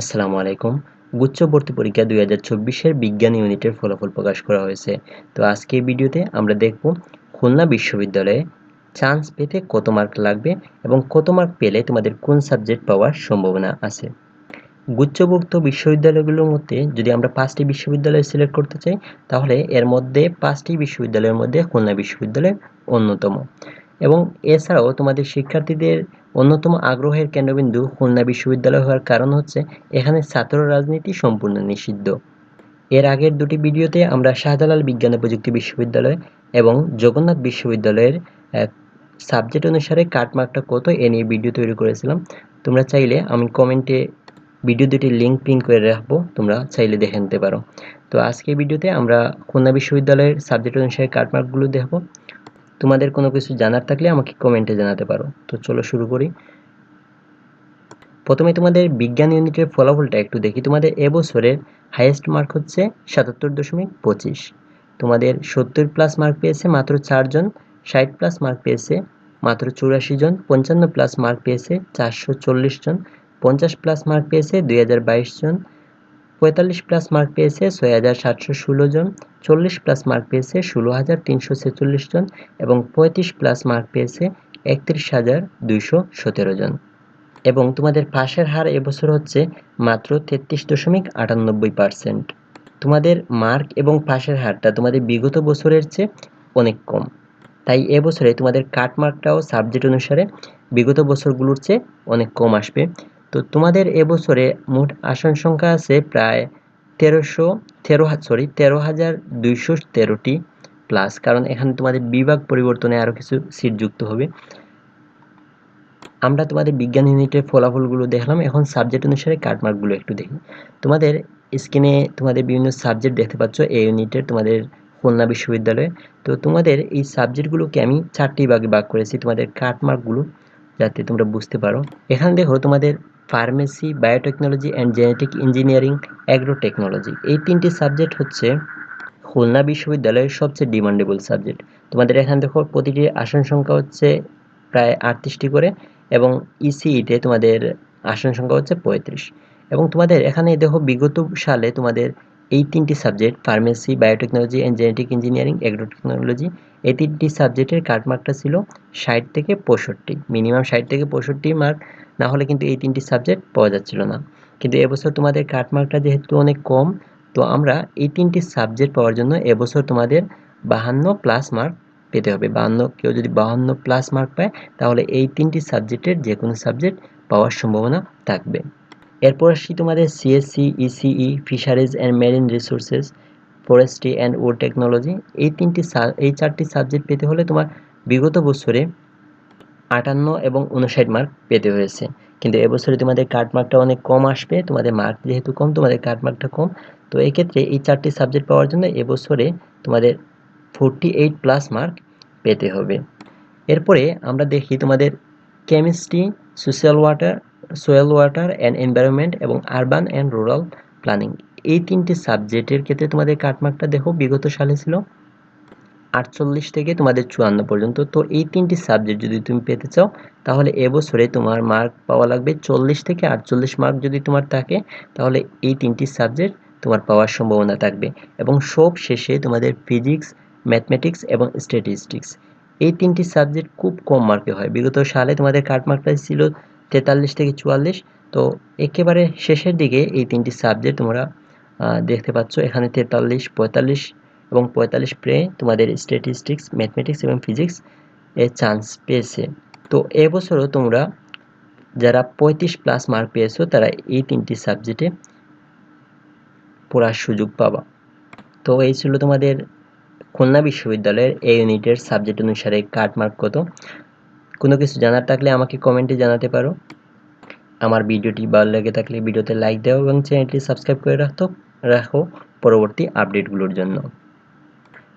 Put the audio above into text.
আসসালামু আলাইকুম। গুচ্ছ ভর্তি পরীক্ষা দুই হাজার চব্বিশের বিজ্ঞান ইউনিটের ফলাফল প্রকাশ করা হয়েছে। তো আজকে ভিডিওতে আমরা দেখব খুলনা বিশ্ববিদ্যালয়ে চান্স পেতে কত মার্ক লাগবে এবং কত মার্ক পেলে তোমাদের কোন সাবজেক্ট পাওয়ার সম্ভাবনা আছে। গুচ্ছভুক্ত বিশ্ববিদ্যালয়গুলোর মধ্যে যদি আমরা পাঁচটি বিশ্ববিদ্যালয় সিলেক্ট করতে চাই, তাহলে এর মধ্যে পাঁচটি বিশ্ববিদ্যালয়ের মধ্যে খুলনা বিশ্ববিদ্যালয় অন্যতম। এবং এছাড়াও তোমাদের শিক্ষার্থীদের অন্যতম আগ্রহের কেন্দ্রবিন্দু খুলনা বিশ্ববিদ্যালয় হওয়ার কারণ হচ্ছে এখানে ছাত্র রাজনীতি সম্পূর্ণ নিষিদ্ধ। এর আগের দুটি ভিডিওতে আমরা শাহজালাল বিজ্ঞান ও প্রযুক্তি বিশ্ববিদ্যালয় এবং জগন্নাথ বিশ্ববিদ্যালয়ের সাবজেক্ট অনুসারে কাটমার্কটা কত এ নিয়ে ভিডিও তৈরি করেছিলাম। তোমরা চাইলে আমি কমেন্টে ভিডিও দুটির লিঙ্ক পিন করে রাখব, তোমরা চাইলে দেখে নিতে পারো। তো আজকে ভিডিওতে আমরা খুলনা বিশ্ববিদ্যালয়ের সাবজেক্ট অনুসারে কাটমার্কগুলো দেখব। তোমাদের কোনো কিছু জানার থাকলে আমাকে কমেন্টে জানাতে পারো। তো চলো শুরু করি। প্রথমে তোমাদের বিজ্ঞান ইউনিটের ফলাফলটা একটু দেখি। তোমাদের এবছরের হাইয়েস্ট মার্ক হচ্ছে সাতাত্তর দশমিক পঁচিশ। তোমাদের সত্তর প্লাস মার্ক পেয়েছে মাত্র চারজন ষাট প্লাস মার্ক পেয়েছে মাত্র চুরাশি জন, পঞ্চান্ন প্লাস মার্ক পেয়েছে চারশো চল্লিশ জন, পঞ্চাশ প্লাস মার্ক পেয়েছে দুই হাজার বাইশ জন পঁয়তাল্লিশ প্লাস মার্ক পেয়েছে ছয় হাজার সাতশো ষোলো জন, চল্লিশ প্লাস মার্ক পেয়েছে ষোলো হাজার তিনশো ছেচল্লিশ জন এবং পঁয়ত্রিশ প্লাস মার্ক পেয়েছে একত্রিশ হাজার দুইশো সতেরো জন। এবং তোমাদের পাশের হার এবছর হচ্ছে মাত্র তেত্রিশ দশমিক আটানব্বই পার্সেন্ট। তোমাদের মার্ক এবং পাশের হারটা তোমাদের বিগত বছরের চেয়ে অনেক কম। তাই এবছরে তোমাদের কাট মার্কটাও সাবজেক্ট অনুসারে বিগত বছরগুলোর চেয়ে অনেক কম আসবে। তো তোমাদের এবছরে মোট আসন সংখ্যা আছে প্রায় তেরোশো তেরো সরি তেরো হাজার দুইশো তেরোটি প্লাস কারণ এখানে তোমাদের বিভাগ পরিবর্তনে আরও কিছু সিট যুক্ত হবে। আমরা তোমাদের বিজ্ঞান ইউনিটের ফলাফলগুলো দেখলাম, এখন সাবজেক্ট অনুসারে কাটমার্কগুলো একটু দেখি। তোমাদের স্ক্রিনে তোমাদের বিভিন্ন সাবজেক্ট দেখতে পাচ্ছ এই ইউনিটের তোমাদের খুলনা বিশ্ববিদ্যালয়ে। তো তোমাদের এই সাবজেক্টগুলোকে আমি চারটি ভাগে ভাগ করেছি, তোমাদের কাটমার্কগুলো যাতে তোমরা বুঝতে পারো। এখানে দেখো তোমাদের pharmacy, biotechnology and genetic engineering agro technology এই তিনটি সাবজেক্ট হচ্ছে খুলনা বিশ্ববিদ্যালয়ের সবচেয়ে ডিমান্ডেবল সাবজেক্ট। তোমাদের এখানে দেখো প্রতিটি আসন সংখ্যা হচ্ছে প্রায় আটত্রিশটি করে এবং ইসিইতে তোমাদের আসন সংখ্যা হচ্ছে পঁয়ত্রিশ। এবং তোমাদের এখানে দেখো বিগত সালে তোমাদের এই তিনটি subject, pharmacy, biotechnology and genetic engineering, agrotechnology, এই তিনটি সাবজেক্টের কাটমার্কটা ছিল ষাট থেকে পঁয়ষট্টি। মিনিমাম ষাট থেকে পঁয়ষট্টি মার্ক না হলে কিন্তু এই তিনটি সাবজেক্ট পাওয়া যাচ্ছিল না। কিন্তু এবছর তোমাদের কাটমার্কটা যেহেতু অনেক কম, তো আমরা এই তিনটি সাবজেক্ট পাওয়ার জন্য এবছর তোমাদের বাহান্ন প্লাস মার্ক পেতে হবে। বাহান্ন, কেউ যদি বাহান্ন প্লাস মার্ক পায়, তাহলে এই তিনটি সাবজেক্টের যে কোনো সাবজেক্ট পাওয়ার সম্ভাবনা থাকবে। এরপর আসি তোমাদের CSC ECE fisheries and marine resources forestry and O technology এই তিনটি এই চারটি সাবজেক্ট পেতে হলে তোমার বিগত বছরে আটান্ন এবং উনষাট মার্ক পেতে হয়েছে। কিন্তু এবছরে তোমাদের কাট মার্কটা অনেক কম আসবে, তোমাদের মার্ক যেহেতু কম, তোমাদের কাট মার্কটা কম। তো এক্ষেত্রে এই চারটি সাবজেক্ট পাওয়ার জন্য এবছরে তোমাদের ফোরটি এইট প্লাস মার্ক পেতে হবে। এরপরে আমরা দেখি তোমাদের chemistry social water soil water and environment এবং আরবান অ্যান্ড রুরাল প্ল্যানিং এই তিনটি সাবজেক্টের ক্ষেত্রে তোমাদের কাটমার্কটা দেখো, বিগত সালে ছিল আটচল্লিশ থেকে তোমাদের চুয়ান্ন পর্যন্ত। তো এই তিনটি সাবজেক্ট যদি তুমি পেতে চাও, তাহলে এবছরে তোমার মার্ক পাওয়া লাগবে চল্লিশ থেকে আটচল্লিশ মার্ক যদি তোমার থাকে, তাহলে এই তিনটি সাবজেক্ট তোমার পাওয়ার সম্ভাবনা থাকবে। এবং সব শেষে তোমাদের ফিজিক্স ম্যাথমেটিক্স এবং স্ট্যাটিস্টিক্স এই তিনটি সাবজেক্ট খুব কম মার্কে হয়। বিগত সালে তোমাদের কাট মার্কটা ছিল তেতাল্লিশ থেকে চুয়াল্লিশ। তো একেবারে শেষের দিকে এই তিনটি সাবজেক্ট তোমরা দেখতে পাচ্ছ, এখানে তেতাল্লিশ, পঁয়তাল্লিশ এবং পঁয়তাল্লিশ প্রে তোমাদের স্ট্যাটিস্টিক্স ম্যাথমেটিক্স এবং ফিজিক্স এর চান্স পেয়েছে। তো এবছরও তোমরা যারা পঁয়ত্রিশ প্লাস মার্ক পেয়েছ, তারা এই তিনটি সাবজেক্টে পড়ার সুযোগ পাবা। তো এই ছিল তোমাদের খুলনা বিশ্ববিদ্যালয়ের এই ইউনিটের সাবজেক্ট অনুসারে কাট মার্ক কত। কোনো কিছু জানার থাকলে আমাকে কমেন্টে জানাতে পারো। আমার ভিডিওটি ভালো লেগে থাকলে ভিডিওতে লাইক দাও এবং চ্যানেলটি সাবস্ক্রাইব করে রাখতো রাখো পরবর্তী আপডেটগুলোর জন্য।